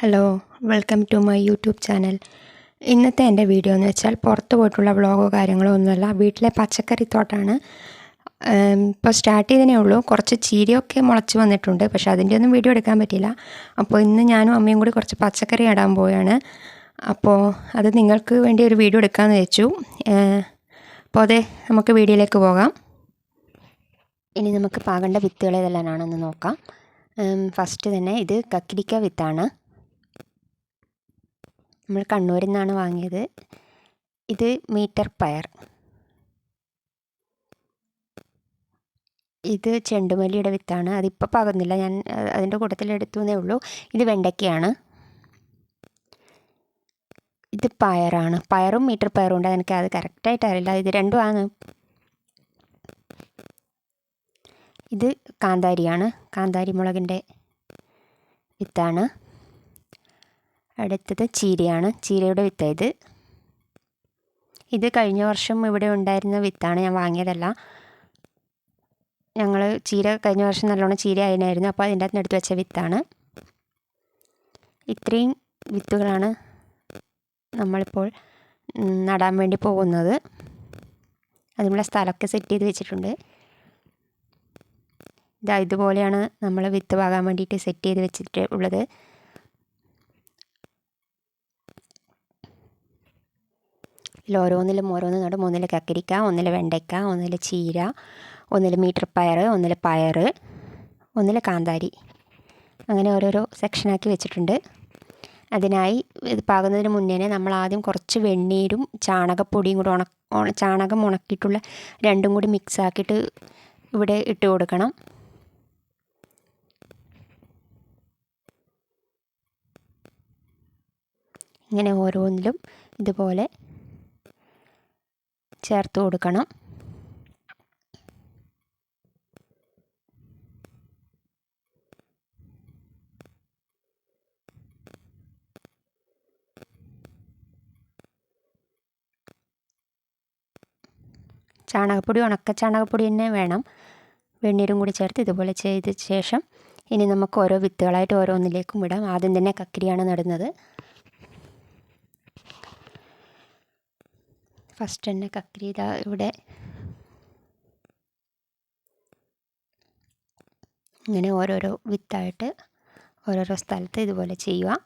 Hello welcome to my YouTube channel ഇന്നത്തെ എന്റെ video എന്ന് വെച്ചാൽ പുറത്ത് പോയിട്ടുള്ള വ്ളോഗോ കാര്യങ്ങളോ ഒന്നുമല്ല. വീട്ടിലെ പച്ചക്കറിത്തോട്ടാണ് ഇപ്പോൾ സ്റ്റാർട്ട് ചെയ്തതേ ഉള്ളൂ. കുറച്ച് ചീരയൊക്കെ മുളച്ച് വന്നിട്ടുണ്ട്. പക്ഷേ അതിന്റെ ഒന്നും വീഡിയോ എടുക്കാൻ പറ്റില്ല അപ്പോൾ ഇന്ന് ഞാനും അമ്മയും കൂടി കുറച്ച് പച്ചക്കറി ഇടാൻ പോവുകയാണ് അപ്പോൾ അത് നിങ്ങൾക്ക് വേണ്ടി ഒരു വീഡിയോ എടുക്കാമെന്ന് വെച്ചു. അപ്പോൾ അതെ നമുക്ക് വീഡിയോയിലേക്ക് പോകാം. ഇനി നമുക്ക് പാകേണ്ട വിത്തുകൾ ഏതെല്ലാമാണെന്ന് നോക്കാം. ഫസ്റ്റ് തന്നെ ഇത് കക്കിരിക്ക വിത്താണ്. നമ്മൾ കണ്ണൂരിൽ നിന്നാണ് വാങ്ങിയത്. ഇത് മീറ്റർ പയർ. ഇത് ചെണ്ടുമല്ലിയുടെ വിത്താണ്. അതിപ്പോൾ പകുന്നില്ല. ഞാൻ അതിന്റെ കൂട്ടത്തിൽ എടുത്തു എന്നേ ഉള്ളൂ. ഇത് വെണ്ടയ്ക്കയാണ്. ഇത് പയറാണ്. പയറും മീറ്റർ പയറും ഉണ്ട്. എനിക്ക് അത് കറക്റ്റായിട്ട് അറിയില്ല. ഇത് രണ്ടുമാണ് ഇത് കാന്താരിയാണ്. കാന്താരി മുളകിന്റെ വിത്താണ്. അടുത്തത് ചീരയാണ്. ചീരയുടെ വിത്ത് ഇത്. ഇത് കഴിഞ്ഞ വർഷം ഇവിടെ ഉണ്ടായിരുന്ന വിത്താണ് ഞാൻ വാങ്ങിയതല്ല. ഞങ്ങൾ ചീര കഴിഞ്ഞ വർഷം നല്ലോണം ചീര ആയിരുന്നു അപ്പോൾ അതിന്റെ അകത്ത് എടുത്ത് വെച്ച വിത്താണ്. ഇത്രയും വിത്തുകളാണ് നമ്മളിപ്പോൾ നടാൻ വേണ്ടി പോകുന്നത്. അതിനുള്ള സ്ഥലമൊക്കെ സെറ്റ് ചെയ്ത് വെച്ചിട്ടുണ്ട്. ഇതാ ഇതുപോലെയാണ് നമ്മൾ വിത്ത് പാകാൻ വേണ്ടിയിട്ട് സെറ്റ് ചെയ്ത് വെച്ചിട്ട് ഉള്ളത്. ഇതിൽ ഓരോന്നിലും ഓരോന്ന് നടും ഒന്നിൽ കക്കരിക്ക ഒന്നിൽ വെണ്ടയ്ക്ക ഒന്നിൽ ചീര ഒന്നിൽ മീറ്റർ പയർ ഒന്നിൽ പയർ ഒന്നിൽ കാന്താരി. അങ്ങനെ ഓരോരോ സെക്ഷനാക്കി വെച്ചിട്ടുണ്ട്. അതിനായി ഇത് പാകുന്നതിന് മുന്നേ നമ്മൾ ആദ്യം കുറച്ച് വെണ്ണീരും ചാണകപ്പൊടിയും കൂടി ഉണ ചാണകം ഉണക്കിയിട്ടുള്ള രണ്ടും കൂടി മിക്സ് ആക്കിയിട്ട് ഇവിടെ ഇട്ട് കൊടുക്കണം. ഇങ്ങനെ ഓരോന്നിലും ഇതുപോലെ ചേർത്ത് കൊടുക്കണം. ചാണകപ്പൊടി ഉണക്ക ചാണകപ്പൊടി തന്നെ വേണം. വെണ്ണീരും കൂടി ചേർത്ത് ഇതുപോലെ ചെയ്ത ശേഷം ഇനി നമുക്ക് ഓരോ വിത്തുകളായിട്ട് ഓരോന്നിലേക്കും ഇടാം. ആദ്യം തന്നെ കക്കിരിയാണ് നടുന്നത്. ഫസ്റ്റ് തന്നെ കക്കിരി ഇതാ ഇവിടെ. ഇങ്ങനെ ഓരോരോ വിത്തായിട്ട് ഓരോരോ സ്ഥലത്ത് ഇതുപോലെ ചെയ്യുക.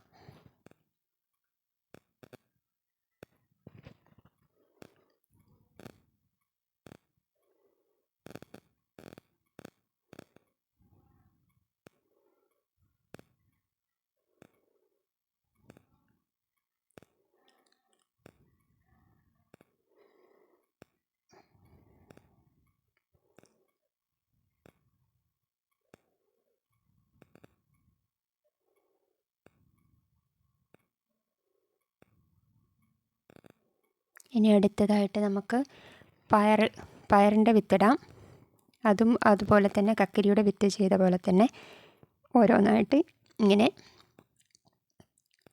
ഇനി അടുത്തതായിട്ട് നമുക്ക് പയർ പയറിന്റെ വിത്തിടാം അതും അതുപോലെ തന്നെ കക്കരിയുടെ വിത്ത് ചെയ്ത പോലെ തന്നെ ഓരോന്നായിട്ട് ഇങ്ങനെ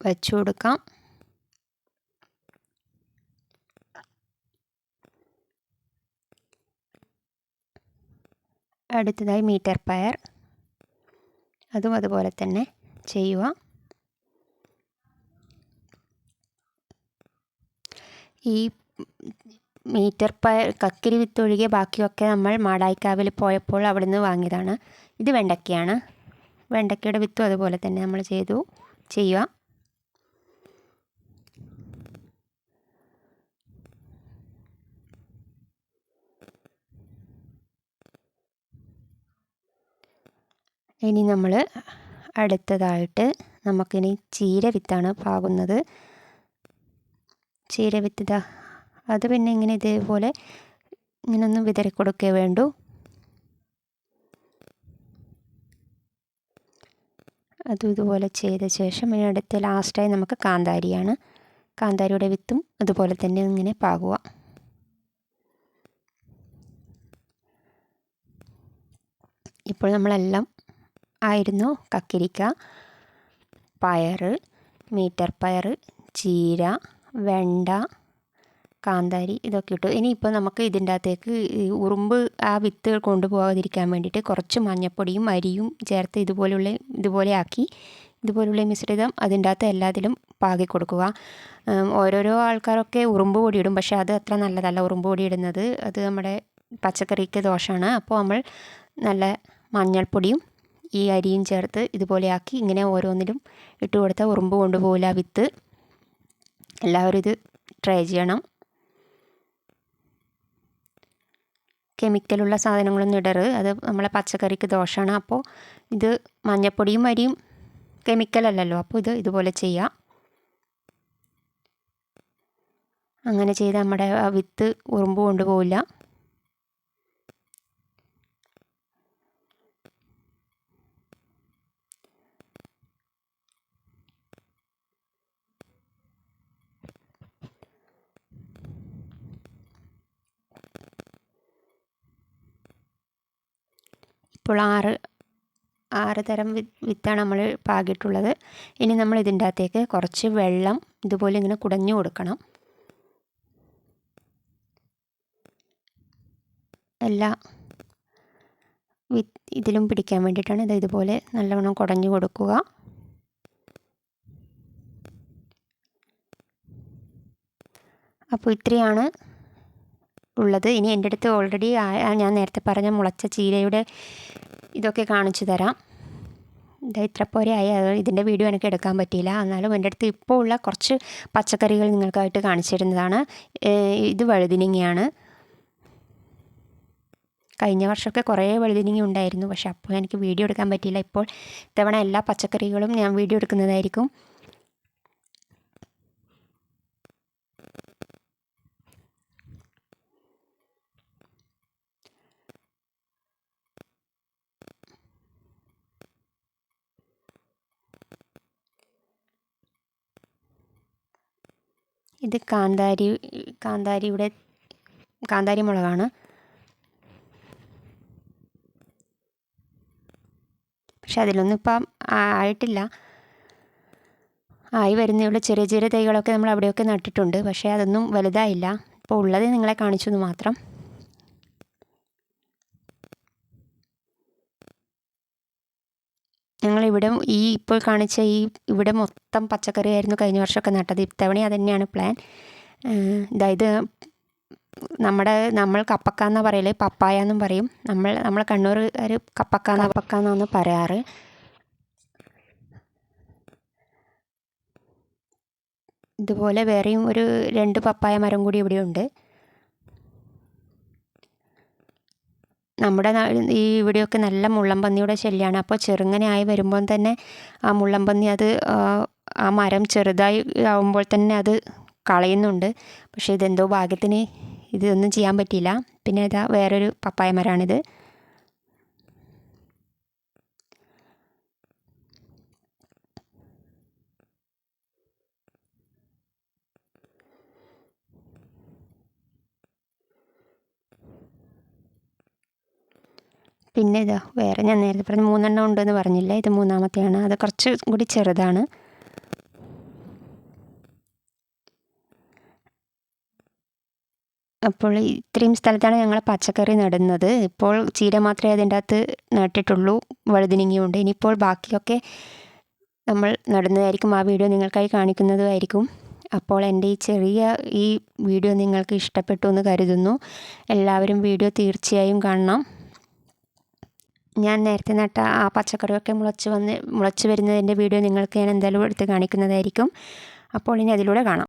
വച്ചു കൊടുക്കാം. അടുത്തതായി മീറ്റർ പയർ. അതും അതുപോലെ തന്നെ ചെയ്യുക. ഈ മീറ്റർ പയർ കക്കിരി വിത്ത് ഒഴികെ ബാക്കിയൊക്കെ നമ്മൾ മാടായിക്കാവിൽ പോയപ്പോൾ അവിടെ നിന്ന് വാങ്ങിയതാണ്. ഇത് വെണ്ടയ്ക്കയാണ് വെണ്ടയ്ക്കയുടെ വിത്തും അതുപോലെ തന്നെ നമ്മൾ ചെയ്തു. ചെയ്യുക. ഇനി നമ്മൾ അടുത്തതായിട്ട് നമുക്കിനി ചീര വിത്താണ് പാകുന്നത്. ചീര വിത്തിത അത് പിന്നെ ഇങ്ങനെ ഇതേപോലെ ഇങ്ങനെ ഒന്ന് വിതറി കൊടുക്കേ വേണ്ടു. അതും ഇതുപോലെ ചെയ്ത ശേഷം ഇനി അടുത്ത ലാസ്റ്റായി നമുക്ക് കാന്താരിയാണ്. കാന്താരിയുടെ വിത്തും അതുപോലെ തന്നെ ഇങ്ങനെ പാകുക. ഇപ്പോൾ നമ്മളെല്ലാം ആയിരുന്നു കക്കിരിക്ക പയർ മീറ്റർ പയർ ചീര വെണ്ട കാന്താരി ഇതൊക്കെ ഇട്ടു. ഇനിയിപ്പോൾ നമുക്ക് ഇതിന്റെ അകത്തേക്ക് ഉറുമ്പ് ആ വിത്ത് കൊണ്ടുപോകാതിരിക്കാൻ വേണ്ടിയിട്ട് കുറച്ച് മഞ്ഞൾപ്പൊടിയും അരിയും ചേർത്ത് ഇതുപോലെയുള്ള ഇതുപോലെ ആക്കി ഇതുപോലുള്ള മിശ്രിതം അതിന്റെ അകത്ത് എല്ലാത്തിലും പാകി കൊടുക്കുക. ഓരോരോ ആൾക്കാരൊക്കെ ഉറുമ്പ് പൊടി ഇടും. പക്ഷേ അത് അത്ര നല്ലതല്ല ഉറുമ്പ് പൊടി ഇടുന്നത്. അത് നമ്മുടെ പച്ചക്കറിക്ക് ദോഷമാണ്. അപ്പോൾ നമ്മൾ നല്ല മഞ്ഞൾപ്പൊടിയും ഈ അരിയും ചേർത്ത് ഇതുപോലെയാക്കി ഇങ്ങനെ ഓരോന്നിലും ഇട്ട് കൊടുത്താൽ ഉറുമ്പ് കൊണ്ടുപോകില്ല വിത്ത്. എല്ലാവരും ഇത് ട്രൈ ചെയ്യണം. കെമിക്കലുള്ള സാധനങ്ങളൊന്നും ഇടരുത്. അത് നമ്മളെ പച്ചക്കറിക്ക് ദോഷമാണ് അപ്പോൾ ഇത് മഞ്ഞപ്പൊടിയും അരിയും കെമിക്കലല്ലല്ലോ അപ്പോൾ ഇത് ഇതുപോലെ ചെയ്യാം. അങ്ങനെ ചെയ്ത് നമ്മുടെ വിത്ത് ഉറുമ്പ് കൊണ്ടുപോകില്ല ഇപ്പോൾ ആറ് ആറ് തരം വിത്താണ് നമ്മൾ പാകിയിട്ടുള്ളത്. ഇനി നമ്മൾ ഇതിന്റെ അകത്തേക്ക് കുറച്ച് വെള്ളം ഇതുപോലെ ഇങ്ങനെ കുടഞ്ഞു കൊടുക്കണം. എല്ലാ വി ഇതിലും പിടിക്കാൻ വേണ്ടിയിട്ടാണ് ഇത് ഇതുപോലെ നല്ലവണ്ണം കുടഞ്ഞു കൊടുക്കുക. അപ്പോൾ ഇത്രയാണ് ഉള്ളത്. ഇനി എന്റെ അടുത്ത് ഓൾറെഡി ഞാൻ നേരത്തെ പറഞ്ഞ മുളച്ച ചീരയുടെ ഇതൊക്കെ കാണിച്ചു തരാം. ഇത് ഇത്ര പോരെ ആയി. ഇതിന്റെ വീഡിയോ എനിക്ക് എടുക്കാൻ പറ്റിയില്ല. എന്നാലും എന്റെ അടുത്ത് ഇപ്പോൾ ഉള്ള കുറച്ച് പച്ചക്കറികൾ നിങ്ങൾക്കായിട്ട് കാണിച്ചു തരുന്നതാണ്. ഇത് വഴുതിനിങ്ങയാണ്. കഴിഞ്ഞ വർഷമൊക്കെ കുറേ വഴുതിനിങ്ങി ഉണ്ടായിരുന്നു. പക്ഷെ അപ്പോൾ എനിക്ക് വീഡിയോ എടുക്കാൻ പറ്റിയില്ല. ഇപ്പോൾ ഇത്തവണ എല്ലാ പച്ചക്കറികളും ഞാൻ വീഡിയോ എടുക്കുന്നതായിരിക്കും. ഇത് കാന്താരി കാന്താരിയുടെ കാന്താരി മുളകാണ്. പക്ഷെ അതിലൊന്നും ഇപ്പം ആയിട്ടില്ല. ആയി വരുന്നേയുള്ള ചെറിയ ചെറിയ തൈകളൊക്കെ നമ്മൾ അവിടെയൊക്കെ നട്ടിട്ടുണ്ട്. പക്ഷേ അതൊന്നും വലുതായില്ല. ഇപ്പോൾ ഉള്ളത് നിങ്ങളെ കാണിച്ചു എന്ന് മാത്രം. ഞങ്ങളിവിടെ ഈ ഇപ്പോൾ കാണിച്ച ഈ ഇവിടെ മൊത്തം പച്ചക്കറിയായിരുന്നു കഴിഞ്ഞ വർഷമൊക്കെ നട്ടത്. ഇത്തവണ അതുതന്നെയാണ് പ്ലാൻ അതായത് നമ്മുടെ നമ്മൾ കപ്പക്ക എന്നാ പറയൽ പപ്പായ എന്നും പറയും. നമ്മൾ നമ്മൾ കണ്ണൂർകാർ കപ്പക്ക കപ്പക്ക എന്നാണ് പറയാറ്. ഇതുപോലെ വേറെയും ഒരു രണ്ട് പപ്പായ മരം കൂടി ഇവിടെയുണ്ട്. നമ്മുടെ ഈ ഇവിടെയൊക്കെ നല്ല മുള്ളംപന്നിയുടെ ശല്യമാണ് അപ്പോൾ ചെറുങ്ങനെ ആയി വരുമ്പോൾ തന്നെ ആ മുള്ളംപന്നി അത് ആ മരം ചെറുതായി ആവുമ്പോൾ തന്നെ അത് കളയുന്നുണ്ട്. പക്ഷേ ഇതെന്തോ ഭാഗ്യത്തിന് ഇതൊന്നും ചെയ്യാൻ പറ്റിയില്ല. പിന്നെ ഇതാ വേറൊരു പപ്പായ മരമാണിത്. പിന്നെ ഇതാ വേറെ ഞാൻ നേരത്തെ പറഞ്ഞ മൂന്നെണ്ണം ഉണ്ടെന്ന് പറഞ്ഞില്ല? ഇത് മൂന്നാമത്തെയാണ്. അത് കുറച്ച് കൂടി ചെറുതാണ്. അപ്പോൾ ഇത്രയും സ്ഥലത്താണ് ഞങ്ങൾ പച്ചക്കറി നടുന്നത്. ഇപ്പോൾ ചീര മാത്രമേ അതിന്റെ അകത്ത് നട്ടിട്ടുള്ളൂ. വഴുതിനിങ്ങിയുണ്ട്. ഇനിയിപ്പോൾ ബാക്കിയൊക്കെ നമ്മൾ നടുന്നതായിരിക്കും. ആ വീഡിയോ നിങ്ങൾക്കായി കാണിക്കുന്നതുമായിരിക്കും. അപ്പോൾ എന്റെ ഈ ചെറിയ ഈ വീഡിയോ നിങ്ങൾക്ക് ഇഷ്ടപ്പെട്ടു എന്ന് കരുതുന്നു. എല്ലാവരും വീഡിയോ തീർച്ചയായും കാണണം. ഞാൻ നേരത്തെ നട്ട ആ പച്ചക്കറിയൊക്കെ മുളച്ച് വന്ന് മുളച്ച് വരുന്നതിന്റെ വീഡിയോ നിങ്ങൾക്ക് ഞാൻ എന്തായാലും എടുത്ത് കാണിക്കുന്നതായിരിക്കും. അപ്പോൾ ഇനി അതിലൂടെ കാണാം.